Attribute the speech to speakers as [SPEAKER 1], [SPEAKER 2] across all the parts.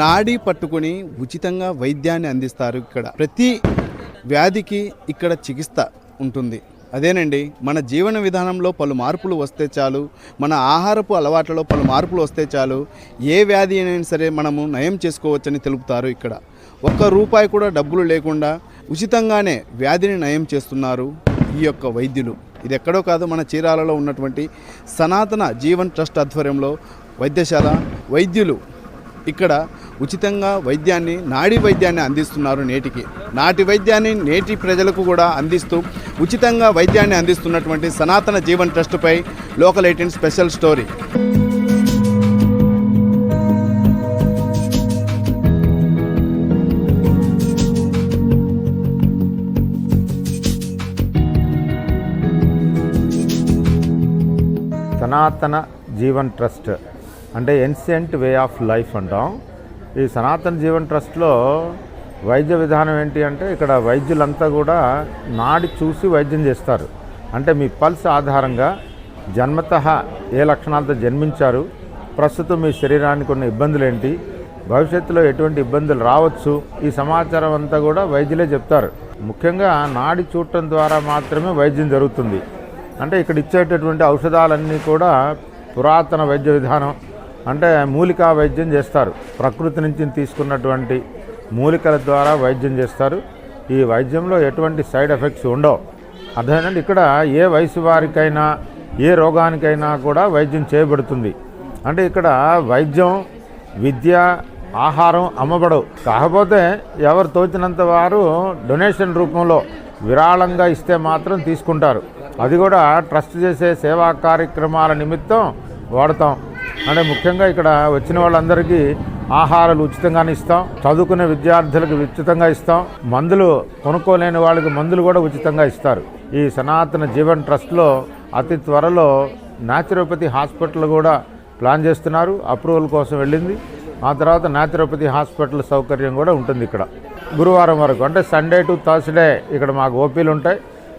[SPEAKER 1] నాడి పట్టుకొని ఉచితంగా వైద్యాన్ని అందిస్తారు ఇక్కడ. ప్రతి వ్యాధికి ఇక్కడ చికిత్స ఉంటుంది. అదేనండి మన జీవన విధానంలో పలు మార్పులు వస్తే చాలు మన ఆహారపు అలవాట్లలో పలు మార్పులు వస్తే చాలు ఏ వ్యాధి అయినా సరే మనము నయం చేసుకోవచ్చని తెలుపుతారు ఇక్కడ. ఒక్క రూపాయి కూడా డబ్బులు లేకుండా ఉచితంగానే వ్యాధిని నయం చేస్తున్నారు ఈ యొక్క వైద్యులు. ఇది ఎక్కడో కాదు మన చీరాలలో ఉన్నటువంటి సనాతన జీవన్ ట్రస్ట్ ఆధ్వర్యంలో వైద్యశాల. వైద్యులు ఇక్కడ ఉచితంగా వైద్యాన్ని నాడీ వైద్యాన్ని అందిస్తున్నారు నేటికి. నాటి వైద్యాన్ని నేటి ప్రజలకు కూడా అందిస్తూ ఉచితంగా వైద్యాన్ని అందిస్తున్నటువంటి Sanatana Jeevan ట్రస్ట్పై local eighteen special story.
[SPEAKER 2] Sanatana Jeevan trust అంటే ఎన్సెంట్ వే ఆఫ్ లైఫ్ అంటాం. ఈ సనాతన జీవన్ ట్రస్ట్లో వైద్య విధానం ఏంటి అంటే ఇక్కడ వైద్యులంతా కూడా నాడి చూసి వైద్యం చేస్తారు. అంటే మీ పల్స్ ఆధారంగా జన్మత ఏ లక్షణాలతో జన్మించారు ప్రస్తుతం మీ శరీరానికి ఉన్న ఇబ్బందులు ఏంటి భవిష్యత్తులో ఎటువంటి ఇబ్బందులు రావచ్చు ఈ సమాచారం అంతా కూడా వైద్యులే చెప్తారు. ముఖ్యంగా నాడి చూడటం ద్వారా మాత్రమే వైద్యం జరుగుతుంది. అంటే ఇక్కడ ఇచ్చేటటువంటి ఔషధాలన్నీ కూడా పురాతన వైద్య విధానం అంటే మూలికా వైద్యం చేస్తారు. ప్రకృతి నుంచి తీసుకున్నటువంటి మూలికల ద్వారా వైద్యం చేస్తారు. ఈ వైద్యంలో ఎటువంటి సైడ్ ఎఫెక్ట్స్ ఉండవు. అర్థమైందండి ఇక్కడ ఏ వయసు వారికైనా ఏ రోగానికైనా కూడా వైద్యం చేయబడుతుంది. అంటే ఇక్కడ వైద్యం విద్య ఆహారం అమ్మబడవు. కాకపోతే ఎవరు తోచినంత వారు డొనేషన్ రూపంలో విరాళంగా ఇస్తే మాత్రం తీసుకుంటారు. అది కూడా ట్రస్ట్ చేసే సేవా కార్యక్రమాల నిమిత్తం వాడతాం. అంటే ముఖ్యంగా ఇక్కడ వచ్చిన వాళ్ళందరికీ ఆహారాలు ఉచితంగానే ఇస్తాం చదువుకునే విద్యార్థులకు ఉచితంగా ఇస్తాం మందులు కొనుక్కోలేని వాళ్ళకి మందులు కూడా ఉచితంగా ఇస్తారు. ఈ సనాతన జీవన్ ట్రస్ట్లో అతి త్వరలో న్యాచురోపతి హాస్పిటల్ కూడా ప్లాన్ చేస్తున్నారు అప్రూవల్ కోసం వెళ్ళింది. ఆ తర్వాత న్యాచురోపతి హాస్పిటల్ సౌకర్యం కూడా ఉంటుంది ఇక్కడ. గురువారం వరకు అంటే సండే టు థర్స్డే ఇక్కడ మాకు ఓపీలు ఉంటాయి.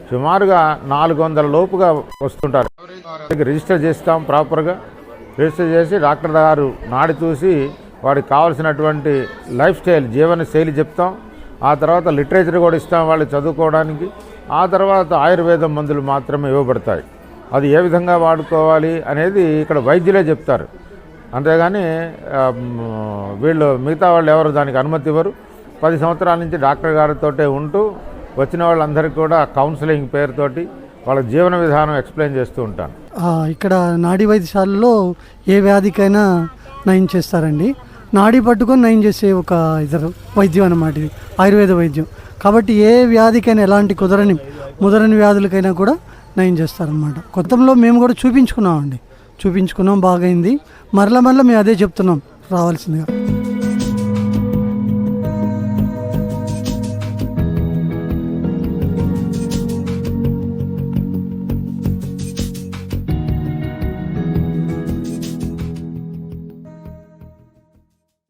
[SPEAKER 2] సుమారుగా నాలుగు వందల లోపుగా వస్తుంటారు. రిజిస్టర్ చేస్తాం ప్రాపర్గా. రిజిస్టర్ చేసి డాక్టర్ గారు నాడి చూసి వాడికి కావాల్సినటువంటి లైఫ్ స్టైల్ జీవన శైలి చెప్తాం. ఆ తర్వాత లిటరేచర్ కూడా ఇస్తాం వాళ్ళు చదువుకోవడానికి. ఆ తర్వాత ఆయుర్వేదం మందులు మాత్రమే ఇవ్వబడతాయి. అది ఏ విధంగా వాడుకోవాలి అనేది ఇక్కడ వైద్యులే చెప్తారు. అంతేగాని వీళ్ళు మిగతా వాళ్ళు ఎవరు దానికి అనుమతి ఇవ్వరు. పది సంవత్సరాల నుంచి డాక్టర్ గారితోటే ఉంటూ వచ్చిన వాళ్ళందరికీ కూడా కౌన్సిలింగ్ పేరుతోటి వాళ్ళ జీవన విధానం ఎక్స్ప్లెయిన్ చేస్తూ ఉంటాను.
[SPEAKER 3] ఇక్కడ నాడీ వైద్యశాలలో ఏ వ్యాధికైనా నయం చేస్తారండి. నాడీ పట్టుకొని నయం చేసే ఒక ఇద్దరు వైద్యం అన్నమాట ఇది ఆయుర్వేద వైద్యం. కాబట్టి ఏ వ్యాధికైనా ఎలాంటి కుదరని ముదరని వ్యాధులకైనా కూడా నయం చేస్తారనమాట కొత్తంలో మేము కూడా చూపించుకున్నామండి. చూపించుకున్నాం బాగైంది. మరల మరల మేము అదే చెప్తున్నాం రావాల్సిందిగా.